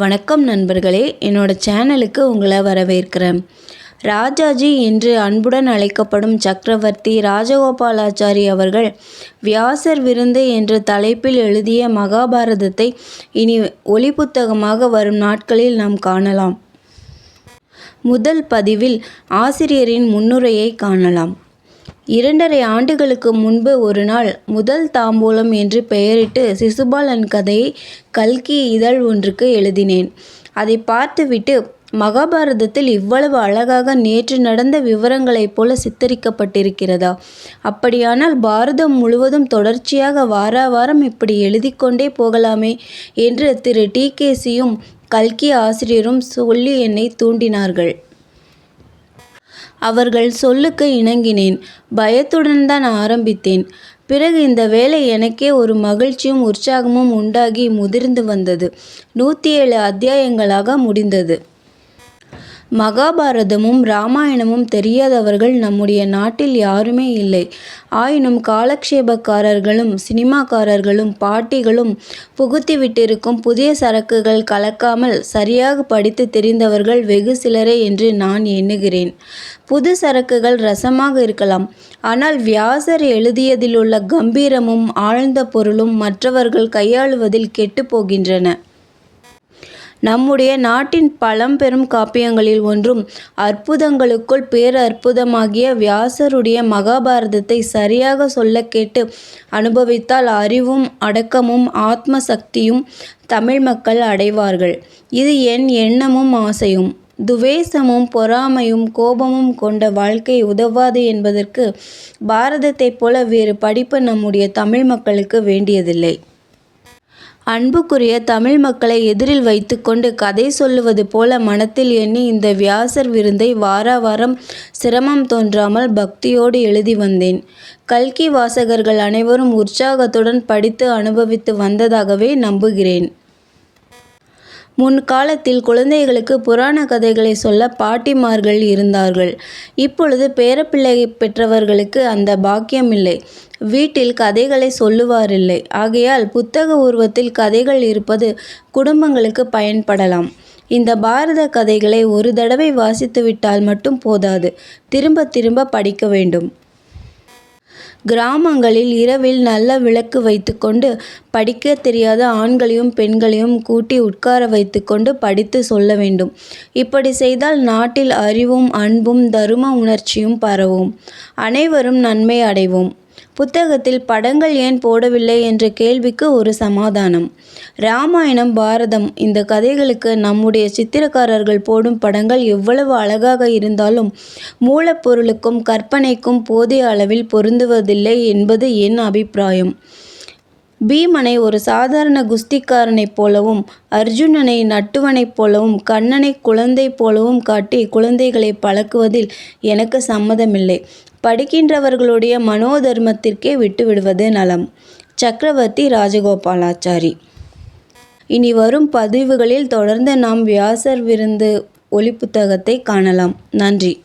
வணக்கம் நண்பர்களே என்னோட சேனலுக்கு உங்களை வரவேற்கிறேன். ராஜாஜி என்று அன்புடன் அழைக்கப்படும் சக்கரவர்த்தி ராஜகோபாலாச்சாரி அவர்கள் வியாசர் விருந்து என்ற தலைப்பில் எழுதிய மகாபாரதத்தை இனி ஒளி புத்தகமாக வரும் நாட்களில் நாம் காணலாம். முதல் பதிவில் ஆசிரியரின் முன்னுரையை காணலாம். இரண்டரை ஆண்டுகளுக்கு முன்பு ஒரு நாள் முதல் தாம்பூலம் என்று பெயரிட்டு சிசுபாலன் கதையை கல்கி இதழ் ஒன்றுக்கு எழுதினேன். அதை பார்த்துவிட்டு மகாபாரதத்தில் இவ்வளவு அழகாக நேற்று நடந்த விவரங்களைப் போல சித்தரிக்கப்பட்டிருக்கிறதா? அப்படியானால் பாரதம் முழுவதும் தொடர்ச்சியாக வார வாரம் இப்படி எழுதி கொண்டே போகலாமே என்று திரு. டி. கேசியும் கல்கி ஆசிரியரும் சொல்லி என்னை தூண்டினார்கள். அவர்கள் சொல்லுக்கு இணங்கினேன். பயத்துடன் தான் ஆரம்பித்தேன். பிறகு இந்த வேலை எனக்கே ஒரு மகிழ்ச்சியும் உற்சாகமும் உண்டாகி முதிர்ந்து வந்தது. நூற்றி ஏழு அத்தியாயங்களாக முடிந்தது. மகாபாரதமும் ராமாயணமும் தெரியாதவர்கள் நம்முடைய நாட்டில் யாருமே இல்லை. ஆயினும் காலக்ஷேபக்காரர்களும் சினிமாக்காரர்களும் பாட்டிகளும் புகுத்தி விட்டிருக்கும் புதிய சரக்குகள் கலக்காமல் சரியாக படித்து தெரிந்தவர்கள் வெகு சிலரே என்று நான் எண்ணுகிறேன். புது சரக்குகள் ரசமாக இருக்கலாம். ஆனால் வியாசர் எழுதியதிலுள்ள கம்பீரமும் ஆழ்ந்த பொருளும் மற்றவர்கள் கையாளுவதில் கெட்டு போகின்றன. நம்முடைய நாட்டின் பழம்பெரும் காப்பியங்களில் ஒன்றும். அற்புதங்களுக்குள் பேரற்புதமாகிய வியாசருடைய மகாபாரதத்தை சரியாக சொல்ல கேட்டு அனுபவித்தால் அறிவும் அடக்கமும் ஆத்ம சக்தியும் தமிழ் மக்கள் அடைவார்கள். இது என் எண்ணமும் ஆசையும். துவேசமும் பொறாமையும் கோபமும் கொண்ட வாழ்க்கை உதவாது என்பதற்கு பாரதத்தைப் போல வேறு படிப்பு நம்முடைய தமிழ் மக்களுக்கு வேண்டியதில்லை. அன்புக்குரிய தமிழ் மக்களை எதிரில் வைத்துக்கொண்டு கதை சொல்லுவது போல மனத்தில் எண்ணி இந்த வியாசர் விருந்தை வார வாரம் சிரமம் தோன்றாமல் பக்தியோடு எழுதி வந்தேன். கல்கி வாசகர்கள் அனைவரும் உற்சாகத்துடன் படித்து அனுபவித்து வந்ததாகவே நம்புகிறேன். முன்காலத்தில் குழந்தைகளுக்கு புராண கதைகளை சொல்ல பாட்டிமார்கள் இருந்தார்கள். இப்பொழுது பேரப்பிள்ளை பெற்றவர்களுக்கு அந்த பாக்கியம் இல்லை. வீட்டில் கதைகளை சொல்லுவாரில்லை. ஆகையால் புத்தக உருவத்தில் கதைகள் இருப்பது குடும்பங்களுக்கு பயன்படலாம். இந்த பாரத கதைகளை ஒரு தடவை வாசித்துவிட்டால் மட்டும் போதாது. திரும்ப திரும்ப படிக்க வேண்டும். கிராமங்களில் இரவில் நல்ல விளக்கு வைத்துக்கொண்டு படிக்க தெரியாத ஆண்களையும் பெண்களையும் கூட்டி உட்கார வைத்துக்கொண்டு படித்து சொல்ல வேண்டும். இப்படி செய்தால் நாட்டில் அறிவும் அன்பும் தரும உணர்ச்சியும் பரவும். அனைவரும் நன்மை அடைவோம். புத்தகத்தில் படங்கள் ஏன் போடவில்லை என்ற கேள்விக்கு ஒரு சமாதானம். ராமாயணம் பாரதம் இந்த கதைகளுக்கு நம்முடைய சித்திரக்காரர்கள் போடும் படங்கள் எவ்வளவு அழகாக இருந்தாலும் மூலப்பொருளுக்கும் கற்பனைக்கும் போதிய அளவில் பொருந்துவதில்லை என்பது என் அபிப்பிராயம். பீமனை ஒரு சாதாரண குஸ்திக்காரனைப் போலவும் அர்ஜுனனை நட்டுவனைப் போலவும் கண்ணனை குழந்தை போலவும் காட்டி குழந்தைகளை பழக்குவதில் எனக்கு சம்மதமில்லை. படிக்கின்றவர்களுடைய மனோதர்மத்திற்கே விட்டுவிடுவது நலம். சக்கரவர்த்தி ராஜகோபாலாச்சாரி. இனி வரும் பதிவுகளில் தொடர்ந்து நாம் வியாசர் விருந்து ஒளி காணலாம். நன்றி.